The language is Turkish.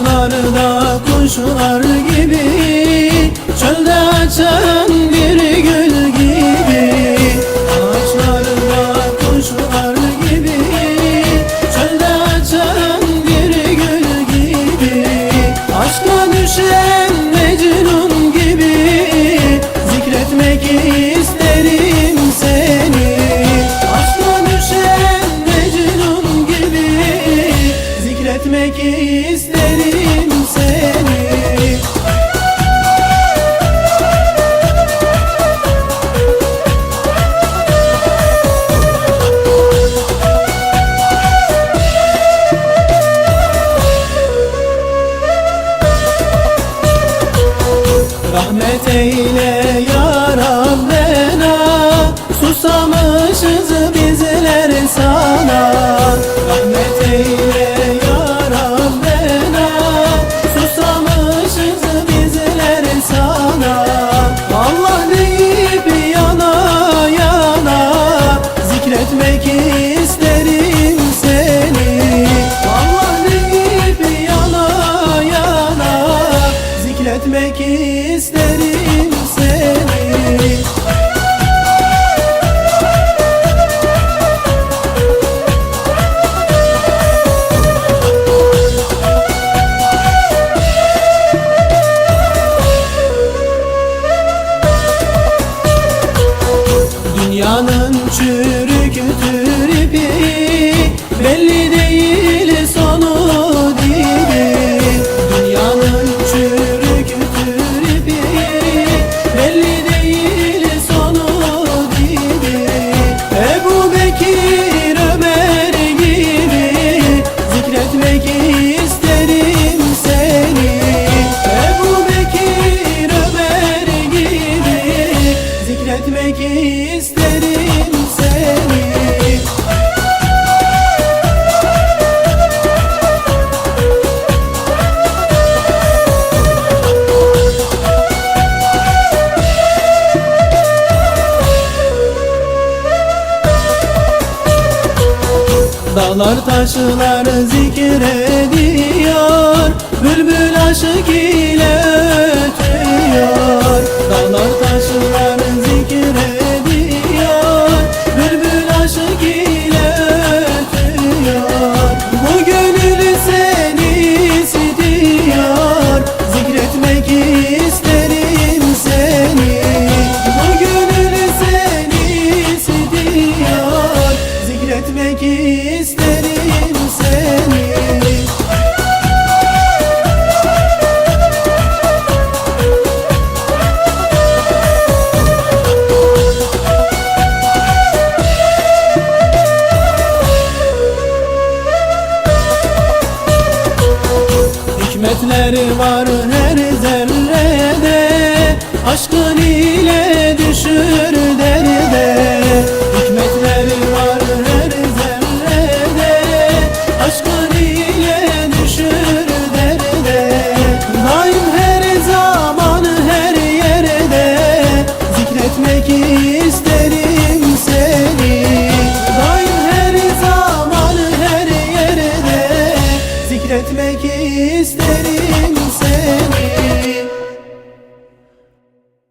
Saçlarda kuşlar gibi Çölde açan bir gül gibi. Saçlarda kuşlar gibi Çölde açan bir gül gibi. Aşka düşen Mecnun gibi Zikretmek isterim seni. Rahmet eyle ya Rabbena. Susamışız Dağlar taşlar zikir ediyor Bülbül aşık ile Değeri var her zerrede Aşkın ile düşür derde.